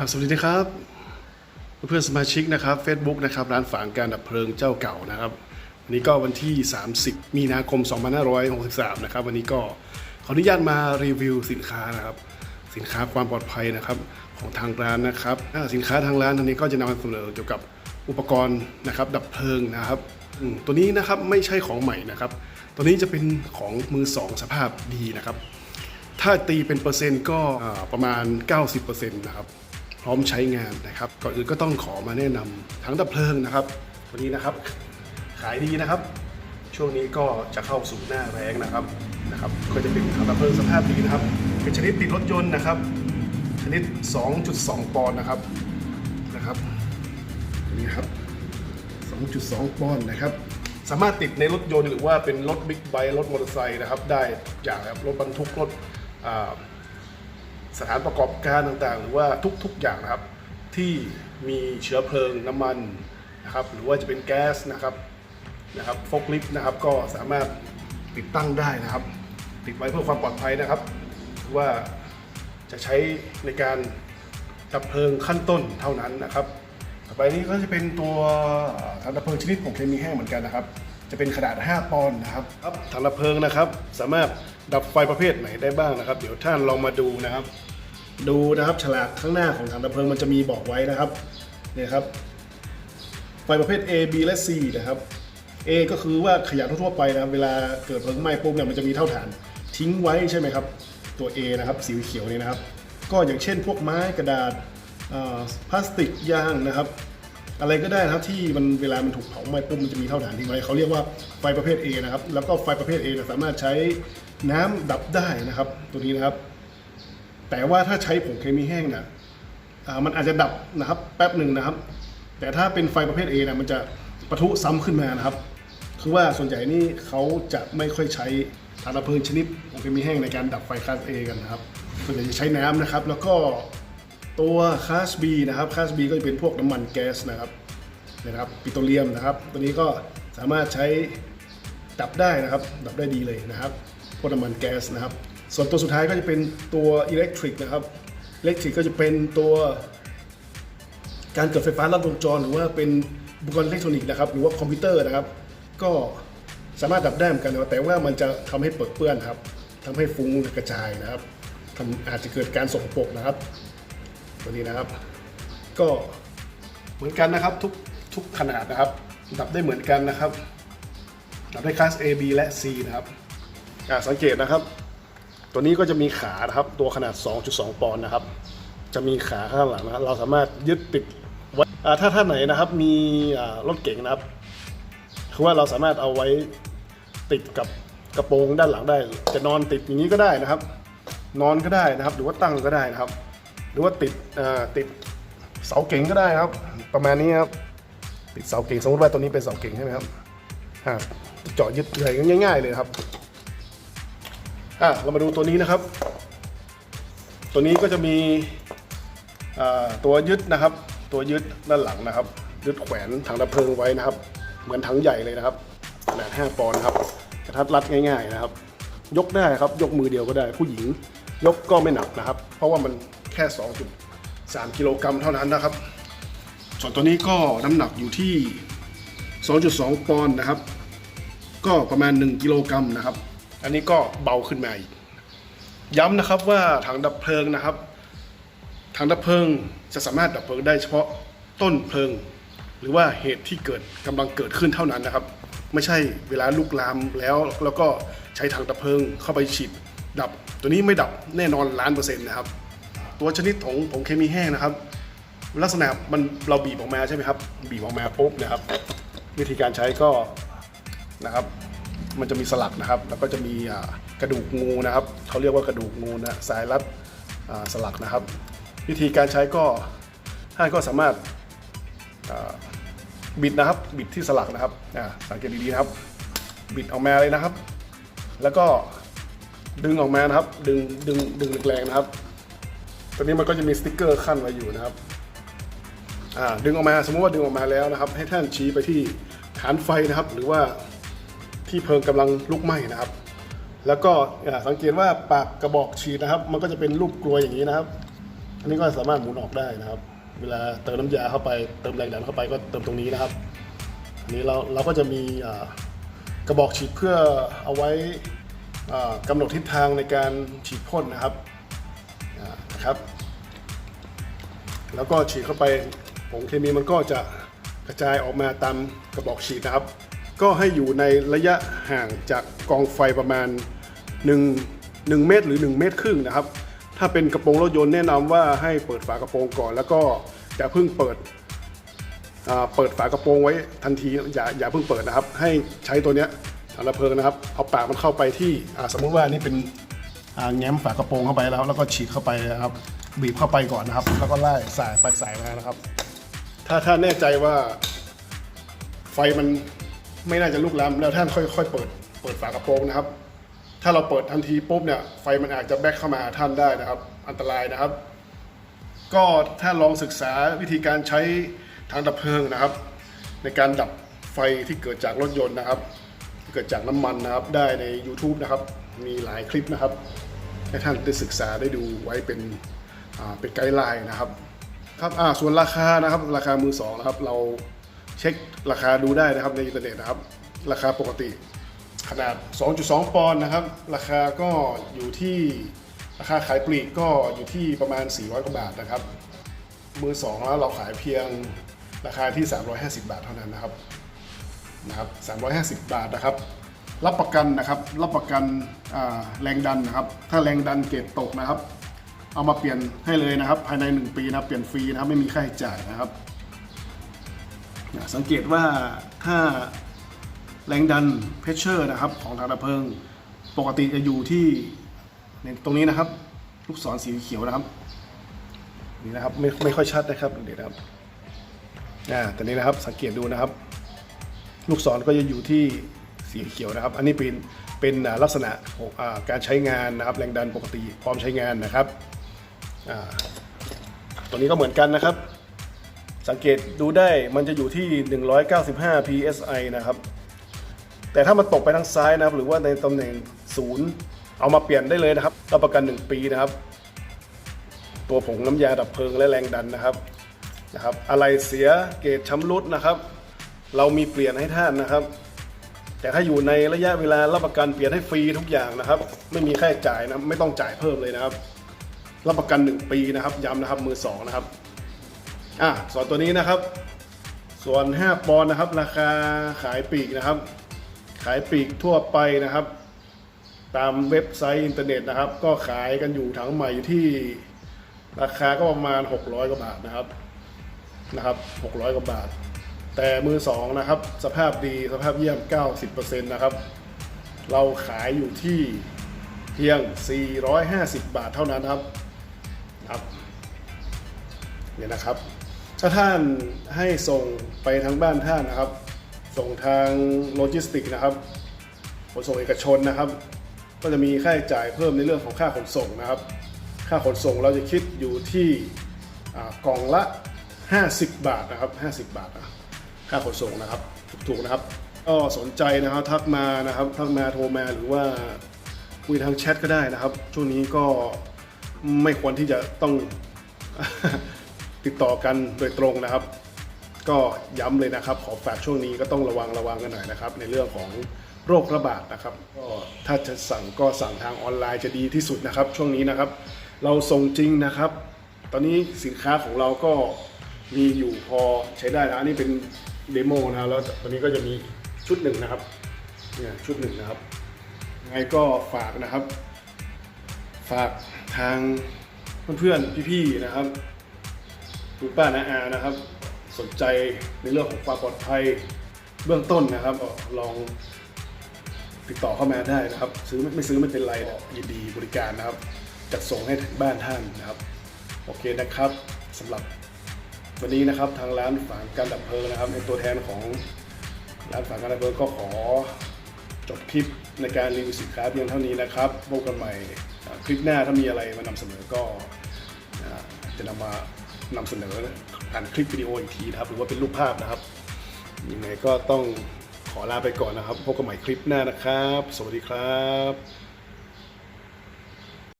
ครับสวัสดีนะครับ เพื่อนสมาชิกนะครับ Facebook นะครับร้านฝางการดับเพลิงเจ้าเก่านะครับวันนี้ก็วันที่ 30 มีนาคม 2563 นะครับ วันนี้ก็ขออนุญาตมารีวิวสินค้านะครับ สินค้าความปลอดภัยนะครับของทางร้านนะครับสินค้าทางร้านอันนี้ก็จะนำมาเสนอเกี่ยวกับอุปกรณ์นะครับดับเพลิงนะครับตัวนี้นะครับไม่ใช่ของใหม่นะครับ ตัวนี้จะเป็นของมือสองสภาพดีนะครับ ถ้าตีเป็นเปอร์เซ็นต์ก็ประมาณ 90%นะครับ ร้อมใช้งานนะครับ ก่อนอื่นก็ต้องขอมาแนะนำถังดับเพลิงนะครับตัวนี้นะครับ ขายดีนะครับ ช่วงนี้ก็จะเข้าสู่หน้าแรงนะครับนะครับ ก็จะเป็นถังดับเพลิงสภาพดีนะครับ เป็นชนิดติดรถยนต์นะครับ ชนิด 2.2 ปอนด์นะครับนะครับนี่ครับ 2.2 ปอนด์นะครับสามารถติดในรถยนต์หรือว่าเป็นรถบิ๊กไบค์รถมอเตอร์ไซค์นะครับ ได้อย่างครับรถบรรทุกรถ สถานประกอบการต่างๆ หรือว่าทุกๆอย่างนะครับ ที่มีเชื้อเพลิงน้ำมันนะครับ หรือว่าจะเป็นแก๊สนะครับนะครับฟกลิฟต์นะครับก็สามารถติดตั้งได้นะครับ ติดไว้เพื่อความปลอดภัยนะครับ ว่าจะใช้ในการดับเพลิงขั้นต้นเท่านั้นนะครับ ต่อไปนี้ก็จะเป็นตัวถังดับเพลิงชนิดผงเคมีแห้งเหมือนกันนะครับ จะเป็นขนาด 5 ปอนด์นะครับครับถังดับเพลิงนะครับ สามารถดับไฟประเภทไหนได้บ้างนะครับ เดี๋ยวท่านลองมาดูนะครับ ดูนะครับฉลากข้างหน้าของถังดับเพลิงมันจะมีบอกไว้นะครับเนี่ยครับ ไฟประเภท A B และ C นะครับ A ก็คือว่าขยะทั่วๆไปนะครับ เวลาเกิดเพลิงไหม้ปุ๊บเนี่ยมันจะมีเท่าฐานทิ้งไว้ใช่ไหมครับ ตัว A นะครับสีเขียวนี่นะครับ ก็อย่างเช่นพวกไม้กระดาษพลาสติกยางนะครับ อะไรก็ได้นะครับที่มันเวลามันถูกเผาไหม้ปุ๊บมันจะมีเท่าฐานทิ้งไว้เขาเรียกว่าไฟประเภท A นะครับ แล้วก็ไฟประเภท A เอสามารถใช้น้ำดับได้นะครับ ตัวนี้นะครับ แต่ว่าถ้าใช้ผงเคมีแห้งเนี่ยมันอาจจะดับนะครับ แป๊บหนึ่งนะครับ แต่ถ้าเป็นไฟประเภท A นี่ยมันจะปะทุซ้ำขึ้นมานะครับ คือว่าส่วนใหญ่นี่เขาจะไม่ค่อยใช้ถังดับเพลิงชนิดผงเคมีแห้งในการดับไฟคลาส A กันนะครับส่วนใหญ่จะใช้น้ำนะครับ แล้วก็ ตัวคลาส B นะครับคลาส B ก็จะเป็นพวกน้ำมันแก๊สนะครับนะครับปิโตรเลียมนะครับ ตัวนี้ก็สามารถใช้ดับได้นะครับ ดับได้ดีเลยนะครับพวกน้ำมันแก๊สนะครับ ส่วนตัวสุดท้ายก็จะเป็นตัวอิเล็กทริกนะครับอิเล็กทริกก็จะเป็นตัว การเกิดไฟฟ้าลัดวงจร หรือว่าเป็นอุปกรณ์อิเล็กทรอนิกส์นะครับ หรือว่าคอมพิวเตอร์นะครับ ก็สามารถดับได้เหมือนกันนะแต่ว่ามันจะทำให้เปิดเปื้อนครับทำให้ฟุ้งกระจายนะครับทำอาจจะเกิดการสกปรกนะครับ ตัวนี้นะครับ ก็เหมือนกันนะครับทุกทุกขนาดนะครับ ดับได้เหมือนกันนะครับ ดับได้คลาส A B และ C นะครับอ่าสังเกตนะครับ ตัวนี้ก็จะมีขานะครับ ตัวขนาด 2.2 ปอนด์นะครับ จะมีขาข้างหลังนะครับ เราสามารถยึดติดไว้อ่าถ้าท่านไหนนะครับ มีรถเก๋งนะครับคือว่าเราสามารถเอาไว้ติดกับกระโปรงด้านหลังได้ จะนอนติดอย่างนี้ก็ได้นะครับ นอนก็ได้นะครับ หรือว่าตั้งก็ได้นะครับ รือว่าติดติดเสาเก๋งก็ได้ครับ ประมาณนี้ครับติดเสาเก๋งสมมติว่าตัวนี้เป็นเสาเก๋งใช่ไหมครับอ่าเจาะยึดเลยง่าย ๆ เลยครับอะเรามาดูตัวนี้นะครับ ตัวนี้ก็จะมีตัวยึดนะครับ ตัวยึดด้านหลังนะครับ ยึดแขวนถังดับเพลิงไว้นะครับ เหมือนถังใหญ่เลยนะครับขนาด5ปอนด์ครับกระทัดรัดง่าย ๆนะครับ ยกได้ครับ ยกมือเดียวก็ได้ผู้หญิงยกก็ไม่หนักนะครับ เพราะว่ามัน ค่ 2.3 กิโลกรัมเท่านั้นนะครับส่วนตัวนี้ก็น้ำหนักอยู่ที่ 2.2 ปอนด์นะครับ ก็ประมาณ 1 กิโลกรัมนะครับ อันนี้ก็เบาขึ้นมาอีก ย้ำนะครับว่าถังดับเพลิงนะครับ ถังดับเพลิงจะสามารถดับเพลิงได้เฉพาะต้นเพลิง หรือว่าเหตุที่เกิดกำลังเกิดขึ้นเท่านั้นนะครับ ไม่ใช่เวลาลุกลามแล้วแล้วก็ใช้ถังดับเพลิงเข้าไปฉีดดับ ตัวนี้ไม่ดับแน่นอนล้านเปอร์เซ็นต์นะครับ ตัวชนิดของผงเคมีแห้งนะครับ ลักษณะมันเราบีบออกมาใช่ไหมครับ บีบออกมาปุ๊บนะครับ วิธีการใช้ก็นะครับ มันจะมีสลักนะครับ แล้วก็จะมีกระดูกงูนะครับเขาเรียกว่ากระดูกงูนะสายรัดสลักนะครับ วิธีการใช้ก็ท่านก็สามารถาบิดนะครับ บิดที่สลักนะครับสังเกตดีๆนะครับ บิดออกมาเลยนะครับ แล้วก็ดึงออกมานะครับ ดึงดึงดึงแรงๆนะครับ ตัวนี้มันก็จะมีสติกเกอร์ขั้นไว้อยู่นะครับดึงออกมาสมมติว่าดึงออกมาแล้วนะครับ ให้ท่านชี้ไปที่ฐานไฟนะครับ หรือว่าที่เพลิงกำลังลุกไหม้นะครับ แล้วก็สังเกตว่าปากกระบอกฉีดนะครับ มันก็จะเป็นรูปกลวยอย่างนี้นะครับ อันนี้ก็สามารถหมุนออกได้นะครับ เวลาเติมน้ำยาเข้าไปเติมแรงดันเข้าไปก็เติมตรงนี้นะครับอันนี้เราเราก็จะมีกระบอกฉีดเพื่อเอาไว้อ่ากำหนดทิศทางในการฉีดพ่นนะครับ นะครับ แล้วก็ฉีดเข้าไปผงเคมีมันก็จะกระจายออกมาตามกระบอกฉีดนะครับ ก็ให้อยู่ในระยะห่างจากกองไฟประมาณ 1 1 เมตรหรือ 1 เมตรครึ่งนะครับ ถ้าเป็นกระโปรงรถยนต์แนะนำว่าให้เปิดฝากระโปรงก่อน แล้วก็อย่าเพิ่งเปิดเปิดฝากระโปรงไว้ทันทีอย่าอย่าเพิ่งเปิดนะครับ ให้ใช้ตัวเนี้ยถังดับเพลิงนะครับเอาปากมันเข้าไปที่สมมุติว่านี่เป็น แง้มฝากระโปรงเข้าไปแล้ว แล้วก็ฉีดเข้าไปนะครับ บีบเข้าไปก่อนนะครับ แล้วก็ไล่สายไปสายมานะครับ ถ้าถ้าแน่ใจว่าไฟมันไม่น่าจะลุกลามแล้วท่านค่อยๆเปิดเปิดฝากระโปรงนะครับ ถ้าเราเปิดทันทีปุ๊บเนี่ยไฟมันอาจจะแบ็คเข้ามาท่านได้นะครับ อันตรายนะครับ ก็ถ้าลองศึกษาวิธีการใช้ทางดับเพลิงนะครับ ในการดับไฟที่เกิดจากรถยนต์นะครับ เกิดจากน้ำมันนะครับได้ใน YouTube นะครับ มีหลายคลิปนะครับ ให้ท่านได้ศึกษาได้ดูไว้เป็นเป็นไกด์ไลน์นะครับครับอ่าส่วนราคานะครับราคามือสองนะครับเราเช็คราคาดูได้นะครับในอินเทอร์เน็ตนะครับ ราคาปกติ ขนาด 2.2 ปอนด์นะครับ ราคาก็อยู่ที่ราคาขายปลีกก็อยู่ที่ประมาณ 400 กว่าบาทนะครับ มือสองแล้วเราขายเพียงราคาที่ 350 บาทเท่านั้นนะครับนะครับ 350 บาทนะครับ รับประกันนะครับ รับประกันแรงดันนะครับ ถ้าแรงดันเกรดตกนะครับ เอามาเปลี่ยนให้เลยนะครับ ภายใน 1 ปีนะครับเปลี่ยนฟรีนะครับไม่มีค่าใช้จ่ายนะครับ สังเกตว่าถ้าแรงดันเพชเชอร์นะครับ ของทางดับเพลิง ปกติจะอยู่ที่ในตรงนี้นะครับ ลูกศรสีเขียวนะครับนี่นะครับไม่ไม่ค่อยชัดนะครับเดี๋ยวนะครับอ่าแต่นี้นะครับสังเกตดูนะครับ ลูกศรก็จะอยู่ที่ สีเขียวนะครับ อันนี้เป็นเป็นลักษณะของการใช้งานนะครับ แรงดันปกติพร้อมใช้งานนะครับตัวนี้ก็เหมือนกันนะครับ สังเกตดูได้มันจะอยู่ที่ 195 psi นะครับ แต่ถ้ามันตกไปทางซ้ายนะครับ หรือว่าในตำแหน่งศูนย์เอามาเปลี่ยนได้เลยนะครับรับประกัน 1 ปีนะครับ ตัวผงน้ำยาดับเพลิงและแรงดันนะครับนะครับ อะไรเสียเกรดชำรุดนะครับ เรามีเปลี่ยนให้ท่านนะครับ แต่ถ้าอยู่ในระยะเวลารับประกันเปลี่ยนให้ฟรีทุกอย่างนะครับ ไม่มีค่าใช้จ่ายนะไม่ต้องจ่ายเพิ่มเลยนะครับ รับประกัน 1 ปีนะครับย้ำนะครับมือสองนะครับอะส่วนตัวนี้นะครับ ส่วน 5 ปอนด์นะครับ ราคาขายปีกนะครับ ขายปีกทั่วไปนะครับ ตามเว็บไซต์อินเทอร์เน็ตนะครับ ก็ขายกันอยู่ถังใหม่อยู่ที่ราคาก็ประมาณ 600กว่าบาทนะครับนะครับ 600กว่าบาท แต่มือสองนะครับ สภาพดีสภาพเยี่ยม 90%นะครับ เราขายอยู่ที่เพียง 450 บาทเท่านั้นครับครับเนี่ยนะครับ ถ้าท่านให้ส่งไปทางบ้านท่านนะครับ ส่งทางโลจิสติกนะครับขนส่งเอกชนนะครับ ก็จะมีค่าใช้จ่ายเพิ่มในเรื่องของค่าขนส่งนะครับ ค่าขนส่งเราจะคิดอยู่ที่อ่ากล่องละ 50 บาทนะครับ 50 บาทนะ ค่าขนส่งนะครับถูกๆนะครับ ก็สนใจนะครับทักมานะครับทักมาโทรมาหรือว่าคุยทางแชทก็ได้นะครับ ช่วงนี้ก็ไม่ควรที่จะต้องติดต่อกันโดยตรงนะครับ ก็ย้ำเลยนะครับ ขอฝากช่วงนี้ก็ต้องระวังระวังกันหน่อยนะครับ ในเรื่องของโรคระบาดนะครับ ก็ถ้าจะสั่งก็สั่งทางออนไลน์จะดีที่สุดนะครับ ช่วงนี้นะครับ เราส่งจริงนะครับ ตอนนี้สินค้าของเราก็มีอยู่พอใช้ได้นะอันนี้เป็น เดโมนะครับแล้วตอนนี้ก็จะมีชุดหนึ่งนะครับเนี่ยชุดหนึ่งนะครับยังไงก็ฝากนะครับ ฝากทางเพื่อนๆพี่ๆนะครับคุณป้านาอานะครับ สนใจในเรื่องของความปลอดภัยเบื้องต้นนะครับลองติดต่อเข้ามาได้นะครับ ซื้อไม่ซื้อไม่เป็นไรยินดีบริการนะครับจัดส่งให้ถึงบ้านท่านนะครับ โอเคนะครับสำหรับ วันนี้นะครับทางร้านฝางการดับเพลิงนะครับในตัวแทนของร้านฝางการดับเพลิงก็ขอจบคลิปในการรีวิวสินค้าเพียงเท่านี้นะครับพบกันใหม่คลิปหน้าถ้ามีอะไรมานำเสนอก็จะนำมานำเสนอผ่านคลิปวิดีโออีกทีนะครับ หรือว่าเป็นรูปภาพนะครับยังไงก็ต้องขอลาไปก่อนนะครับ พบกันใหม่คลิปหน้านะครับ สวัสดีครับ